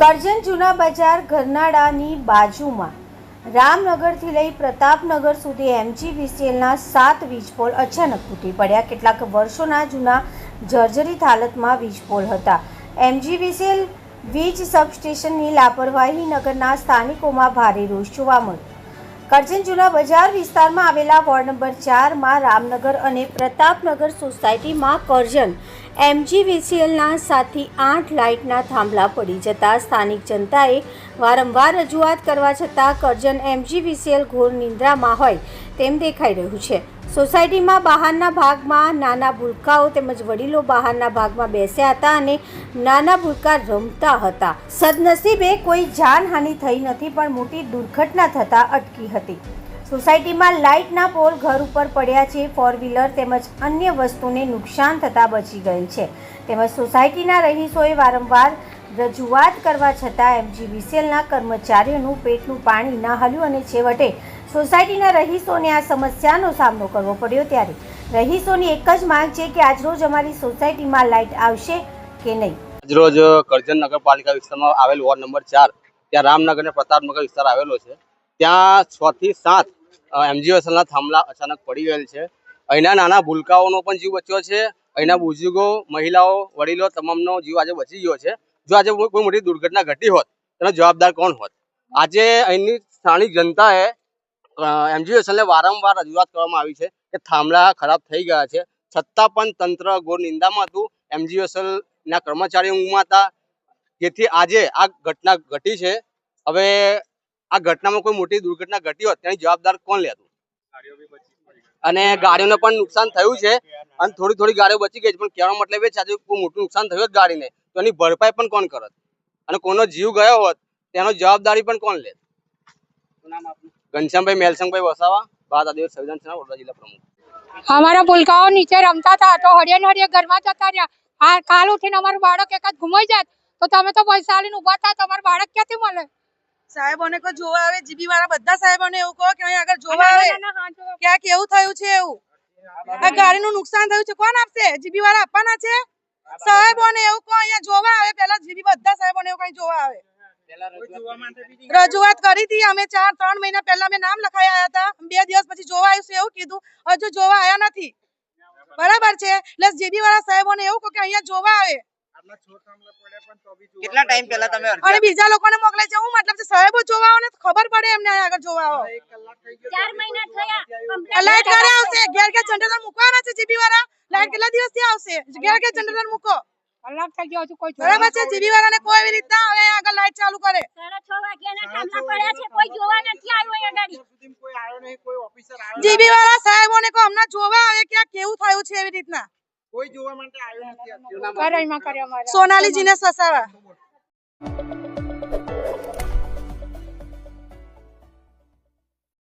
કરજણ જૂના બજાર ગરનાળાની બાજુમાં રામનગરથી લઈ પ્રતાપનગર સુધી એમજીવીસીએલના સાત વીજપોલ અચાનક તૂટી પડ્યા. કેટલાક વર્ષોના જૂના જર્જરિત હાલતમાં વીજપોલ હતા. એમજીવીસીએલ વીજ સબસ્ટેશનની લાપરવાહી નગરના સ્થાનિકોમાં ભારે રોષ જોવા મળ્યો. કરજણ જૂના બજાર વિસ્તારમાં આવેલા વોર્ડ નંબર ચારમાં રામનગર અને પ્રતાપનગર સોસાયટીમાં કરજણ એમજીવીસીએલના સાતથી આઠ લાઇટના થાંભલા પડી જતા સ્થાનિક જનતાએ વારંવાર રજૂઆત કરવા છતાં કરજણ એમજીવીસીએલ ઘોર નિંદ્રામાં હોય તેમ દેખાઈ રહ્યું છે. સોસાયટીમાં બહારના ભાગમાં નાના ભૂલકાઓ તેમજ વડીલો બહારના ભાગમાં બેસ્યા હતા અને નાના ભૂલકા રમતા હતા. સદનસીબે કોઈ જાનહાનિ થઈ નથી પણ મોટી દુર્ઘટના થતાં અટકી હતી. સોસાયટીમાં લાઇટના પોલ ઘર ઉપર પડ્યા છે. ફોર વ્હીલર તેમજ અન્ય વસ્તુને નુકસાન થતાં બચી ગયેલ છે. તેમજ સોસાયટીના રહીશોએ વારંવાર રજૂઆત કરવા છતાં એમજી વિસેલના કર્મચારીઓનું પેટનું પાણી ના હલ્યું અને છેવટે સોસાયટીના રહીશોને આ સમસ્યાનો સામનો કરવો પડ્યો ત્યારે રહીશોની એક જ માંગ છે કે આજરોજ અમારી સોસાયટીમાં લાઇટ આવશે કે નહીં. આજરોજ કરજણ નગરપાલિકા વિસ્તારમાં આવેલ વોર્ડ નંબર ચાર, ત્યાં રામનગર અને પ્રતાપનગર વિસ્તાર આવેલો છે. ત્યાં છ થી સાત એમજીએસએલના થાંભલા અચાનક પડી ગયેલ છે. અહીંના નાના ભૂલકાઓનો પણ જીવ બચ્યો છે. અહીંના બુઝુર્ગો, મહિલાઓ, વડીલો તમામનો જીવ આજે બચી ગયો છે. જો આજે કોઈ મોટી દુર્ઘટના ઘટી હોત, તેનો જવાબદાર કોણ હોત? આજે અહીંની સ્થાનિક જનતાએ એમજીએસએલને વારંવાર રજૂઆત કરવામાં આવી છે કે થાંભલા ખરાબ થઈ ગયા છે. છતાં પણ તંત્ર ઘોર નિંદામાં હતું. એમજી વસલના કર્મચારીઓ ઊંઘમાં હતા. જેથી આજે આ ઘટના ઘટી છે. હવે આ ઘટનામાં કોઈ મોટી દુર્ઘટના ઘટી હોત તેની જવાબદાર કોણ લેતું? અને ગાડીઓને પણ નુકસાન થયું છે અને થોડી થોડી ગાડીઓ બચી ગઈ છે પણ કહેવાનો મતલબ એ છે આજે કોઈ મોટું નુકસાન થયું ગાડીને તો એની ભરપાઈ પણ કોણ કરત? અને કોનો જીવ ગયો હોત તેનો જવાબદારી પણ કોણ લેત? ઘનશ્યામભાઈ મેલસંગભાઈ વસાવા બાદ આદિવાસી સંવિધાન સેના વડોદરા જિલ્લા પ્રમુખ. અમારા ભૂલકાઓ નીચે રમતા હતા તો હળિયે ને હળિયે ઘરમાં જતા રહ્યા. આ કાલ ઉઠીને અમારું બાળક એકાદ ઘુમાઈ જાય તો તમે તો પૈસા લઈને ઊભા થાય તમારું બાળક ક્યાંથી મળે? સાહેબોને કોઈ જોવા આવે જીબી વાળા બધા સાહેબોને એવું કહો કે અહીં આગળ જોવા આવે. કે આ કેવું થયું છે એવું. આ ગાડીનું નુકસાન થયું છે. કોણ આપશે? જીબી વાળા આપવાના છે? સાહેબોને એવું કહો અહીંયા જોવા આવે. પેલા જીબી બધા સાહેબોને એવું કઈ જોવા આવે. રજૂઆત કરી હતી. અમે ચાર ત્રણ મહિના પહેલા અમે નામ લખાઈ આવ્યા હતા. બે દિવસ પછી જોવા આવ્યું એવું કીધું. હજુ જોવા આવ્યા નથી. બરાબર છે? એટલે જીબી વાળા સાહેબોને એવું કહો કે અહીંયા જોવા આવે. કેટલા ટાઈમ પહેલા તમે અને બીજા લોકોને મોકલે છે હું મતલબ સાહેબો જોવા આવો ને ખબર પડે એમને આગળ જોવા આવો. ચાર મહિના થયા લાઈટ ઘરે આવશે ઘેર ઘેર જનરેટર મૂકવાના છે જીબી વાળા લાઈટ કેટલા દિવસથી આવશે? ઘેર ઘેર જનરેટર મૂકો. કલાક થઈ ગયો કોઈ બરાબર છે જીબી વાળાને કોઈ એવી રીતના હવે આગળ લાઈટ ચાલુ કરે. 6 વાગ્યાના થાંભલા પડ્યા છે કોઈ જોવા નથી આવ્યો અહીંયા ગાડી. જીબી વાળા સાહેબોને કહો હમણાં જોવા આવે કે આ કેવું થયું છે એવી રીતના? કોઈ જોવા માટે આવ્યું નથી કરાઈમાં કર્યા મારા સોનાલીજીને સસાવા.